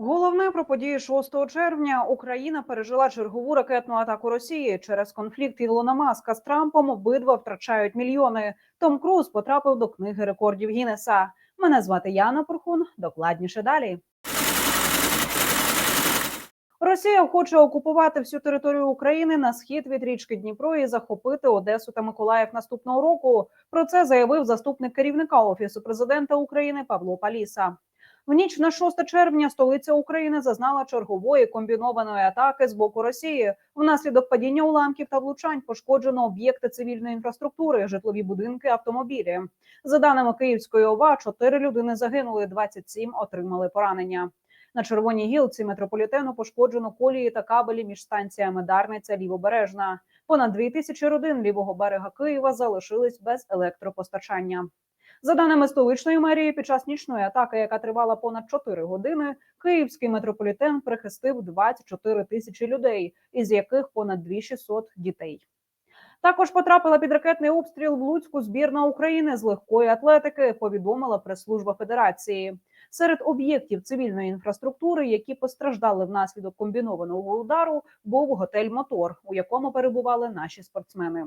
Головне про події 6 червня Україна пережила чергову ракетну атаку Росії через конфлікт Ілона Маска з Трампом. Обидва втрачають мільйони. Том Круз потрапив до книги рекордів Гіннеса. Мене звати Яна Порхун. Докладніше далі. Росія хоче окупувати всю територію України на схід від річки Дніпро і захопити Одесу та Миколаїв наступного року. Про це заявив заступник керівника офісу президента України Павло Паліса. В ніч на 6 червня столиця України зазнала чергової комбінованої атаки з боку Росії. Внаслідок падіння уламків та влучань пошкоджено об'єкти цивільної інфраструктури, житлові будинки, автомобілі. За даними Київської ОВА, 4 людини загинули, 27 отримали поранення. На червоній гілці метрополітену пошкоджено колії та кабелі між станціями Дарниця Лівобережна. Понад дві тисячі родин лівого берега Києва залишились без електропостачання. За даними столичної мерії, під час нічної атаки, яка тривала понад 4 години, київський метрополітен прихистив 24 тисячі людей, із яких понад 2600 дітей. Також потрапила під ракетний обстріл в Луцьку збірна України з легкої атлетики. Повідомила прес-служба Федерації. Серед об'єктів цивільної інфраструктури, які постраждали внаслідок комбінованого удару, був готель Мотор, у якому перебували наші спортсмени.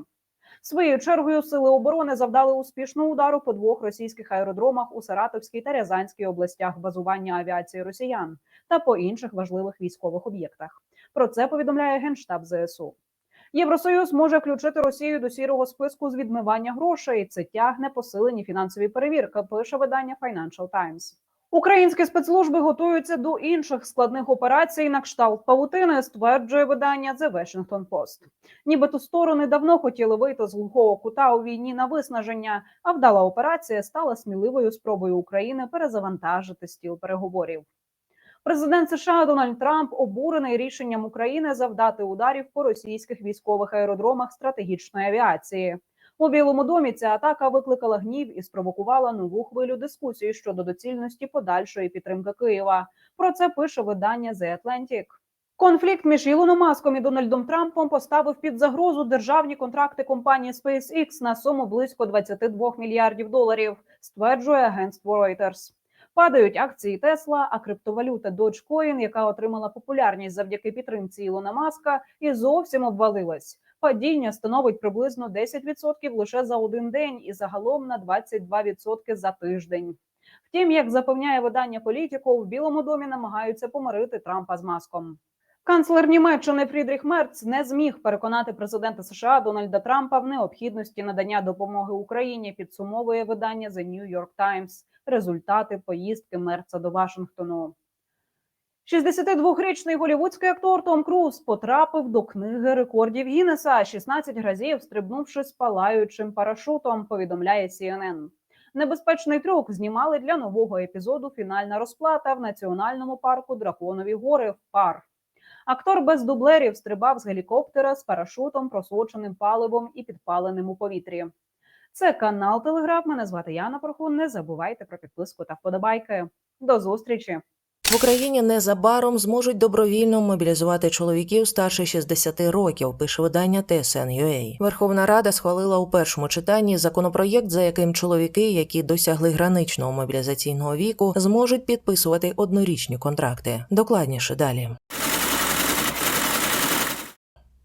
Своєю чергою сили оборони завдали успішного удару по двох російських аеродромах у Саратовській та Рязанській областях базування авіації росіян та по інших важливих військових об'єктах. Про це повідомляє генштаб ЗСУ. Євросоюз може включити Росію до сірого списку з відмивання грошей. Це тягне посилені фінансові перевірки. Пише видання Financial Times. Українські спецслужби готуються до інших складних операцій на кшталт павутини, стверджує видання The Washington Post. Нібито сторони давно хотіли вийти з глухого кута у війні на виснаження, а вдала операція стала сміливою спробою України перезавантажити стіл переговорів. Президент США Дональд Трамп обурений рішенням України завдати ударів по російських військових аеродромах стратегічної авіації. У Білому домі ця атака викликала гнів і спровокувала нову хвилю дискусії щодо доцільності подальшої підтримки Києва. Про це пише видання The Atlantic. Конфлікт між Ілоном Маском і Дональдом Трампом поставив під загрозу державні контракти компанії SpaceX на суму близько 22 мільярдів доларів, стверджує агентство Reuters. Падають акції Тесла, а криптовалюта Dogecoin, яка отримала популярність завдяки підтримці Ілона Маска, і зовсім обвалилась. Падіння становить приблизно 10% лише за один день і загалом на 22% за тиждень. Втім, як запевняє видання політику, в Білому домі намагаються помирити Трампа з маском. Канцлер Німеччини Фрідріх Мерц не зміг переконати президента США Дональда Трампа в необхідності надання допомоги Україні. Підсумовує видання The New York Times. Результати поїздки Мерца до Вашингтону. 62-річний голівудський актор Том Круз потрапив до книги рекордів Гіннеса 16 разів, стрибнувши з палаючим парашутом. Повідомляє CNN. Небезпечний трюк знімали для нового епізоду Фінальна розплата в національному парку Драконові гори в пар. Актор без дублерів стрибав з гелікоптера з парашутом, просоченим паливом і підпаленим у повітрі. Це канал Телеграф. Мене звати Яна Порхун. Не забувайте про підписку та вподобайки. До зустрічі! В Україні незабаром зможуть добровільно мобілізувати чоловіків старше 60 років. Пише видання TSN.ua. Верховна Рада схвалила у першому читанні законопроєкт, за яким чоловіки, які досягли граничного мобілізаційного віку, зможуть підписувати однорічні контракти. Докладніше далі.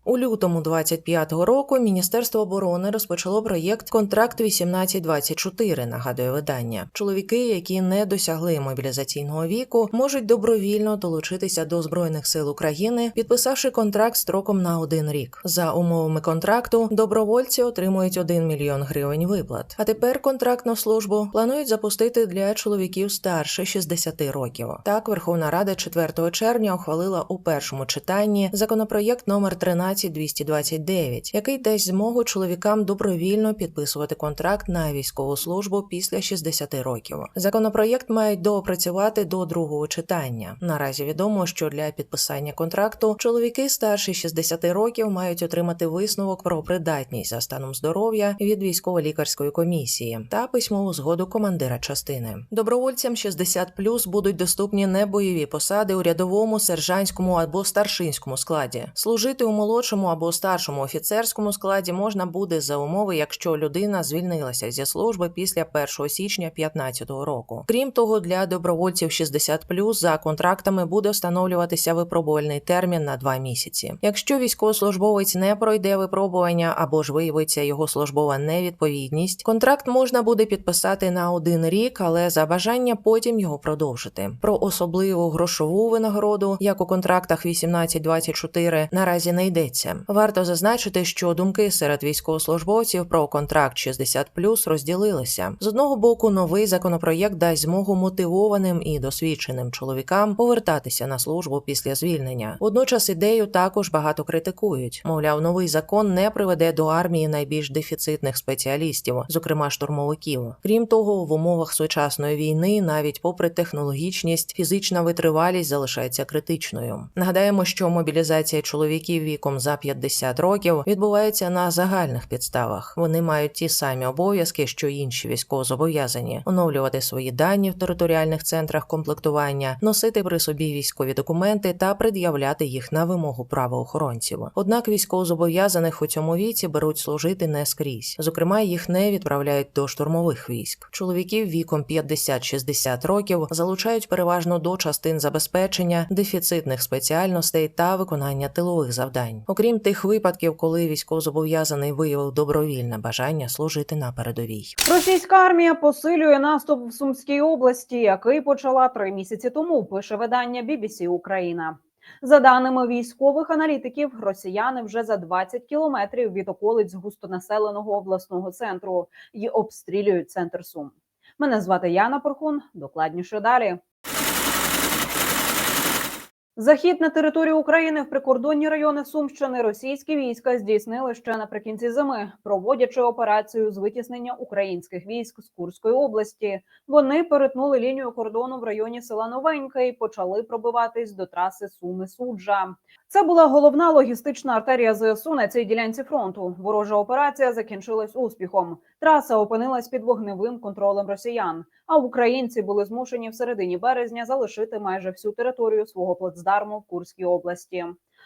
У лютому 25-го року Міністерство оборони розпочало проєкт Контракт 1824, нагадує видання. Чоловіки, які не досягли мобілізаційного віку, можуть добровільно долучитися до збройних сил України, підписавши контракт строком на один рік. За умовами контракту добровольці отримують 1 мільйон гривень виплат. А тепер контрактну службу планують запустити для чоловіків старше 60 років. Так, Верховна Рада 4 червня ухвалила у першому читанні законопроєкт номер 13 229, який дасть змогу чоловікам добровільно підписувати контракт на військову службу після 60 років. Законопроєкт мають доопрацювати до другого читання. Наразі відомо, що для підписання контракту чоловіки старші 60 років мають отримати висновок про придатність за станом здоров'я від військово-лікарської комісії та письмову згоду командира частини. Добровольцям 60+, будуть доступні небойові посади у рядовому, сержантському або старшинському складі. Служити у молодшому молодшому або старшому офіцерському складі можна буде за умови, якщо людина звільнилася зі служби після 1 січня 2015 року. Крім того, для добровольців 60+, за контрактами буде встановлюватися випробувальний термін на два місяці. Якщо військовослужбовець не пройде випробування або ж виявиться його службова невідповідність, контракт можна буде підписати на один рік, але за бажання потім його продовжити. Про особливу грошову винагороду, як у контрактах 18-24, наразі не йдеться. Варто зазначити, що думки серед військовослужбовців про контракт 60+, розділилися. З одного боку, новий законопроєкт дасть змогу мотивованим і досвідченим чоловікам повертатися на службу після звільнення. Водночас ідею також багато критикують. Мовляв, новий закон не приведе до армії найбільш дефіцитних спеціалістів, зокрема штурмовиків. Крім того, в умовах сучасної війни, навіть попри технологічність, фізична витривалість залишається критичною. Нагадаємо, що мобілізація чоловіків віком за 50 років відбувається на загальних підставах. Вони мають ті самі обов'язки, що інші військовозобов'язані, оновлювати свої дані в територіальних центрах комплектування, носити при собі військові документи та пред'являти їх на вимогу правоохоронців. Однак військовозобов'язаних у цьому віці беруть служити не скрізь. Зокрема, їх не відправляють до штурмових військ. Чоловіків віком 50-60 років залучають переважно до частин забезпечення, дефіцитних спеціальностей та виконання тилових завдань. Окрім тих випадків, коли військовозобов'язаний виявив добровільне бажання служити на передовій. Російська армія посилює наступ в Сумській області, який почала три місяці тому. Пише видання BBC Україна. За даними військових аналітиків, росіяни вже за 20 кілометрів від околиць густонаселеного обласного центру і обстрілюють центр Сум. Мене звати Яна Порхун. Докладніше далі. Захід на територію України в прикордонні райони Сумщини російські війська здійснили ще наприкінці зими, проводячи операцію з витіснення українських військ з Курської області. Вони перетнули лінію кордону в районі села Новеньке і почали пробиватись до траси Суми Суджа. Це була головна логістична артерія ЗСУ на цій ділянці фронту. Ворожа операція закінчилась успіхом. Траса опинилась під вогневим контролем росіян. А українці були змушені в середині березня залишити майже всю територію свого плацдарму в Курській області.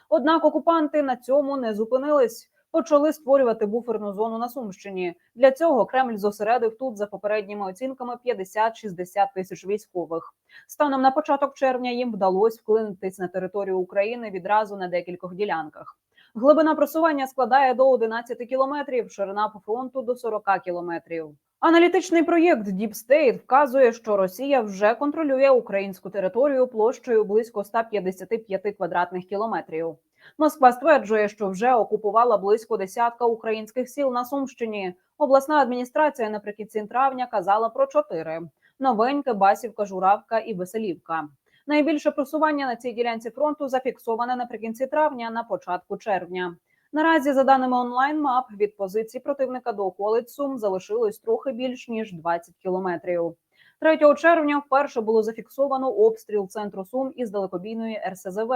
Однак окупанти на цьому не зупинились. Почали створювати буферну зону на Сумщині. Для цього Кремль зосередив тут за попередніми оцінками 50-60 тисяч військових. Станом на початок червня їм вдалося вклинитись на територію України відразу на декількох ділянках. Глибина просування складає до 11 кілометрів, ширина по фронту до 40 кілометрів. Аналітичний проєкт Deep State вказує, що Росія вже контролює українську територію площею близько 155 квадратних кілометрів. Москва стверджує, що вже окупувала близько десятка українських сіл на Сумщині. Обласна адміністрація наприкінці травня казала про чотири: новеньке, Басівка, Журавка і Веселівка. Найбільше просування на цій ділянці фронту зафіксоване наприкінці травня, на початку червня. Наразі, за даними онлайн мап, від позиції противника до околиць Сум залишилось трохи більш ніж 20 кілометрів. 3 червня вперше було зафіксовано обстріл центру Сум із далекобійної РСЗВ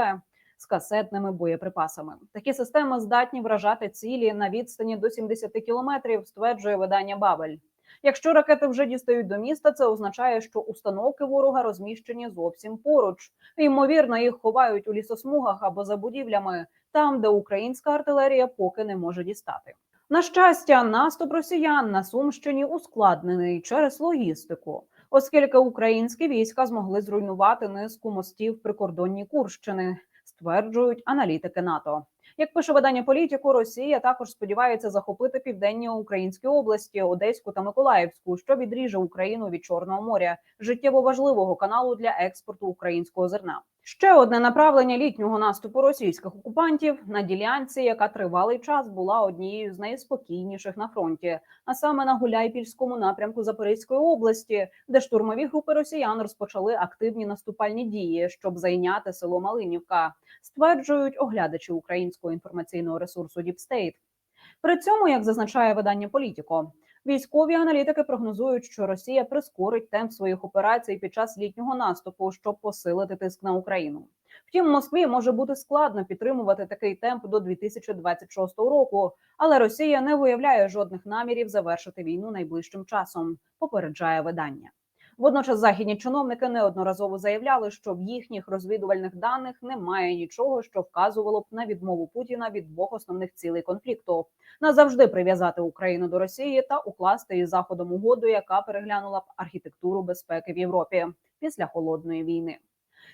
з касетними боєприпасами. Такі системи здатні вражати цілі на відстані до 70 кілометрів, стверджує видання Бабель. Якщо ракети вже дістають до міста, це означає, що установки ворога розміщені зовсім поруч. Ймовірно, їх ховають у лісосмугах або за будівлями, там, де українська артилерія поки не може дістати. На щастя, наступ росіян на Сумщині ускладнений через логістику, оскільки українські війська змогли зруйнувати низку мостів прикордонні Курщини, стверджують аналітики НАТО. Як пише видання політику, Росія також сподівається захопити південні українські області, Одеську та Миколаївську, що відріже Україну від Чорного моря, життєво важливого каналу для експорту українського зерна. Ще одне направлення літнього наступу російських окупантів на ділянці, яка тривалий час була однією з найспокійніших на фронті, а саме на Гуляйпільському напрямку Запорізької області, де штурмові групи росіян розпочали активні наступальні дії, щоб зайняти село Малинівка, стверджують оглядачі українського інформаційного ресурсу Діпстейт. При цьому, як зазначає видання Політіко, військові аналітики прогнозують, що Росія прискорить темп своїх операцій під час літнього наступу, щоб посилити тиск на Україну. Втім, Москві може бути складно підтримувати такий темп до 2026 року, але Росія не виявляє жодних намірів завершити війну найближчим часом. Попереджає видання. Водночас західні чиновники неодноразово заявляли, що в їхніх розвідувальних даних немає нічого, що вказувало б на відмову Путіна від двох основних цілей конфлікту назавжди прив'язати Україну до Росії та укласти із заходом угоду, яка переглянула б архітектуру безпеки в Європі після холодної війни.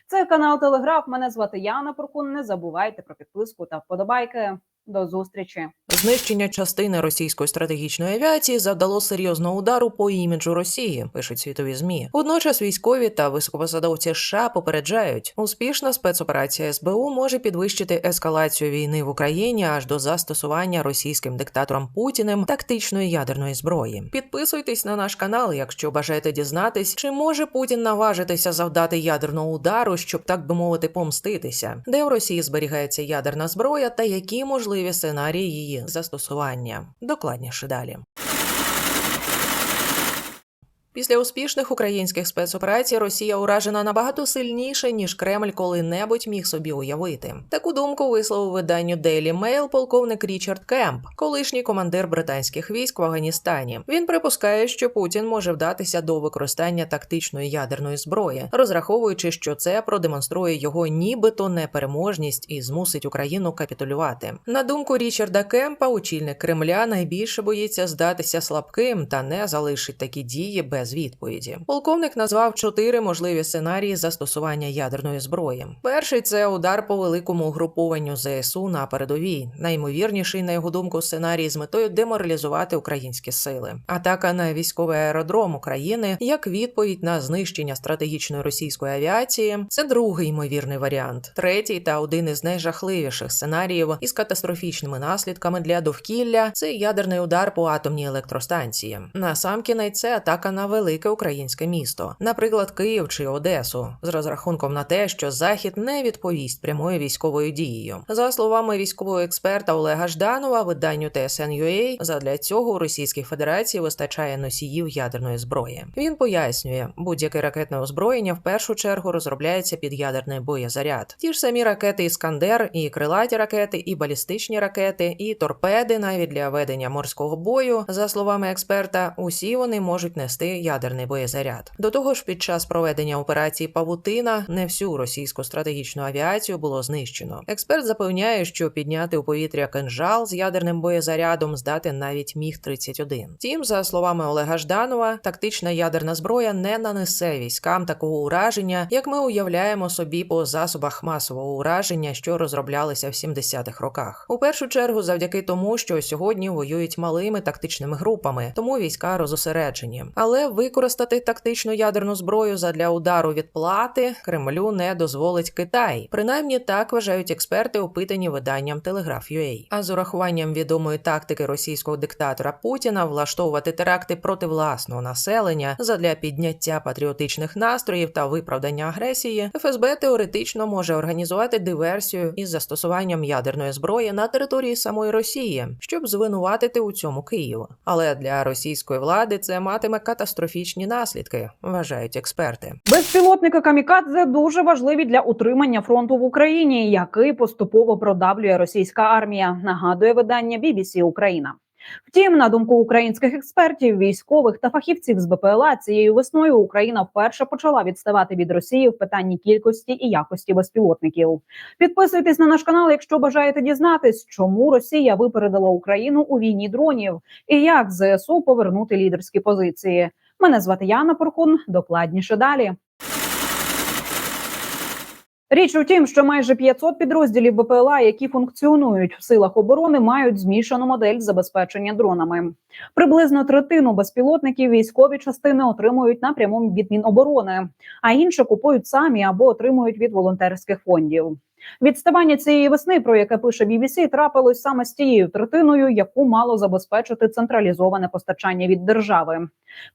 Це канал Телеграф. Мене звати Яна Поркун. Не забувайте про підписку та вподобайки. До зустрічі. Знищення частини російської стратегічної авіації завдало серйозного удару по іміджу Росії, пишуть світові змі. Водночас військові та високопосадовці США попереджають, успішна спецоперація СБУ може підвищити ескалацію війни в Україні аж до застосування російським диктатором Путіним тактичної ядерної зброї. Підписуйтесь на наш канал, якщо бажаєте дізнатись, чи може Путін наважитися завдати ядерного удару, щоб так би мовити помститися, де в Росії зберігається ядерна зброя та які можливі сценарії її застосування. Докладніше далі. Після успішних українських спецоперацій Росія уражена набагато сильніше, ніж Кремль коли-небудь міг собі уявити. Таку думку висловив виданню Daily Mail полковник Річард Кемп, колишній командир британських військ в Афганістані. Він припускає, що Путін може вдатися до використання тактичної ядерної зброї, розраховуючи, що це продемонструє його нібито непереможність і змусить Україну капітулювати. На думку Річарда Кемпа, очільник Кремля найбільше боїться здатися слабким та не залишить такі дії без відповіді. Полковник назвав чотири можливі сценарії застосування ядерної зброї. Перший це удар по великому угрупованню ЗСУ на передовій. Найімовірніший, на його думку, сценарій з метою деморалізувати українські сили. Атака на військовий аеродром України як відповідь на знищення стратегічної російської авіації. Це другий ймовірний варіант. Третій та один із найжахливіших сценаріїв із катастрофічними наслідками для довкілля це ядерний удар по атомній електростанції. Насамкінець це атака на велике українське місто, наприклад, Київ чи Одесу, з розрахунком на те, що Захід не відповість прямою військовою дією. За словами військового експерта Олега Жданова, виданню TSN.ua, задля цього у Російській Федерації вистачає носіїв ядерної зброї. Він пояснює, будь-яке ракетне озброєння в першу чергу розробляється під ядерний боєзаряд. Ті ж самі ракети Іскандер, і крилаті ракети, і балістичні ракети, і торпеди, навіть для ведення морського бою, за словами експерта, усі вони можуть нести ядерний боєзаряд. До того ж, під час проведення операції Павутина не всю російську стратегічну авіацію було знищено. Експерт запевняє, що підняти у повітря кинжал з ядерним боєзарядом здатен навіть міг 31 Втім, за словами Олега Жданова, тактична ядерна зброя не нанесе військам такого ураження, як ми уявляємо собі по засобах масового ураження, що розроблялися в 70-х роках. У першу чергу, завдяки тому, що сьогодні воюють малими тактичними групами, тому війська розосереджені. Але використати тактичну ядерну зброю задля удару відплати Кремлю не дозволить Китай. Принаймні так вважають експерти, опитані виданням Telegraph.ua. А з урахуванням відомої тактики російського диктатора Путіна влаштовувати теракти проти власного населення задля підняття патріотичних настроїв та виправдання агресії, ФСБ теоретично може організувати диверсію із застосуванням ядерної зброї на території самої Росії, щоб звинуватити у цьому Київ. Але для російської влади це матиме катастрофічні наслідки, вважають експерти. Безпілотники камікадзе дуже важливі для утримання фронту в Україні, який поступово продавлює російська армія. Нагадує видання BBC Україна. Втім, на думку українських експертів, військових та фахівців з БПЛА, цією весною Україна вперше почала відставати від Росії в питанні кількості і якості безпілотників. Підписуйтесь на наш канал, якщо бажаєте дізнатись, чому Росія випередила Україну у війні дронів і як ЗСУ повернути лідерські позиції. Мене звати Яна Порхун. Докладніше далі. Річ у тім, що майже 500 підрозділів БПЛА, які функціонують в силах оборони, мають змішану модель забезпечення дронами. Приблизно третину безпілотників військові частини отримують напряму від Міноборони, а інше купують самі або отримують від волонтерських фондів. Відставання цієї весни, про яке пише BBC, трапилось саме з тією третиною, яку мало забезпечити централізоване постачання від держави.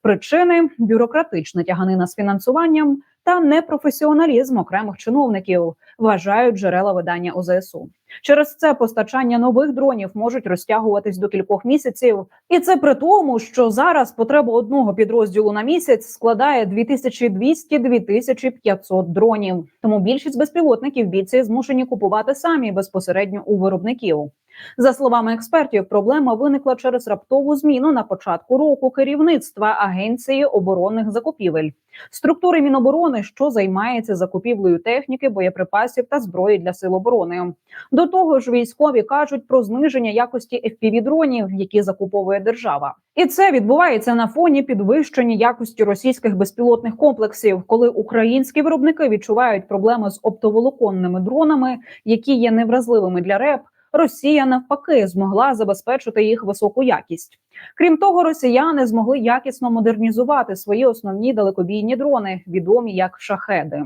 Причини бюрократична тяганина з фінансуванням та непрофесіоналізм окремих чиновників, вважають джерела видання ОЗСУ. Через це постачання нових дронів можуть розтягуватись до кількох місяців, і це при тому, що зараз потреба одного підрозділу на місяць складає 2200-2500 дронів. Тому більшість безпілотників бійці змушені купувати самі безпосередньо у виробників. За словами експертів, проблема виникла через раптову зміну на початку року керівництва Агенції оборонних закупівель. Структури Міноборони, що займається закупівлею техніки, боєприпасів та зброї для сил оборони. До того ж, військові кажуть про зниження якості FPV-дронів, які закуповує держава, і це відбувається на фоні підвищення якості російських безпілотних комплексів, коли українські виробники відчувають проблеми з оптоволоконними дронами, які є невразливими для РЕП. Росія навпаки змогла забезпечити їх високу якість. Крім того, росіяни змогли якісно модернізувати свої основні далекобійні дрони, відомі як шахеди.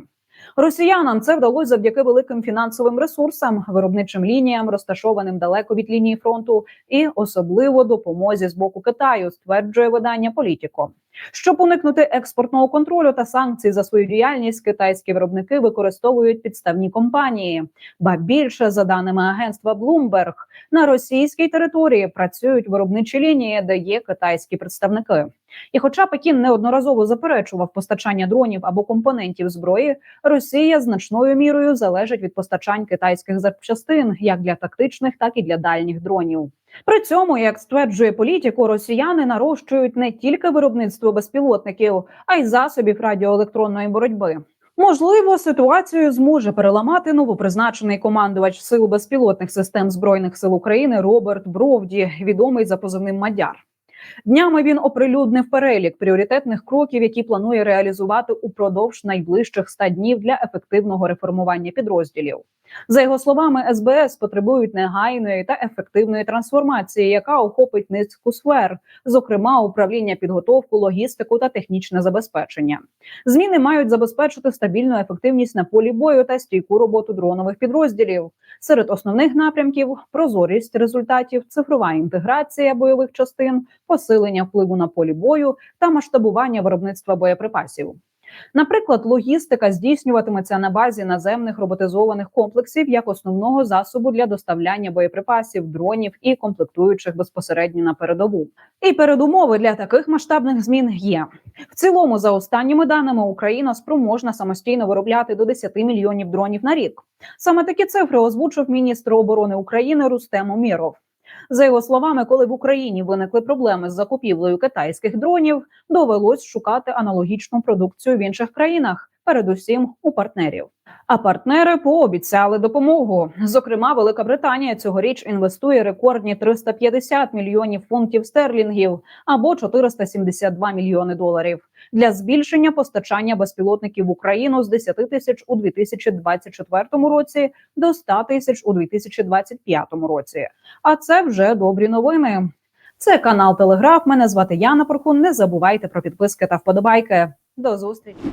Росіянам це вдалося завдяки великим фінансовим ресурсам, виробничим лініям, розташованим далеко від лінії фронту, і особливо допомозі з боку Китаю, стверджує видання Політіко. Щоб уникнути експортного контролю та санкцій за свою діяльність, китайські виробники використовують підставні компанії. Ба більше за даними агентства Bloomberg, на російській території працюють виробничі лінії, де є китайські представники. І, хоча Пекін неодноразово заперечував постачання дронів або компонентів зброї, Росія значною мірою залежить від постачань китайських запчастин як для тактичних, так і для дальніх дронів. При цьому, як стверджує політику, росіяни нарощують не тільки виробництво безпілотників, а й засобів радіоелектронної боротьби. Можливо, ситуацію зможе переламати новопризначений командувач сил безпілотних систем збройних сил України Роберт Бровді, відомий за позивним Мадяр. Днями він оприлюднив перелік пріоритетних кроків, які планує реалізувати упродовж найближчих 100 днів для ефективного реформування підрозділів. За його словами, СБС потребують негайної та ефективної трансформації, яка охопить низку сфер, зокрема управління підготовку, логістику та технічне забезпечення. Зміни мають забезпечити стабільну ефективність на полі бою та стійку роботу дронових підрозділів. Серед основних напрямків прозорість результатів, цифрова інтеграція бойових частин, посилення впливу на полі бою та масштабування виробництва боєприпасів. Наприклад, логістика здійснюватиметься на базі наземних роботизованих комплексів як основного засобу для доставляння боєприпасів, дронів і комплектуючих безпосередньо на передову. І передумови для таких масштабних змін є. В цілому, за останніми даними, Україна спроможна самостійно виробляти до 10 мільйонів дронів на рік. Саме такі цифри озвучив міністр оборони України Рустем Уміров. За його словами, коли в Україні виникли проблеми з закупівлею китайських дронів, довелось шукати аналогічну продукцію в інших країнах, передусім у партнерів. А партнери пообіцяли допомогу. Зокрема, Велика Британія цьогоріч інвестує рекордні 350 мільйонів фунтів стерлінгів або 472 мільйони доларів для збільшення постачання безпілотників в Україну з 10 тисяч у 2024 році до 100 тисяч у 2025 році. А це вже добрі новини. Це канал Телеграф. Мене звати Яна Порхун. Не забувайте про підписки та вподобайки. До зустрічі.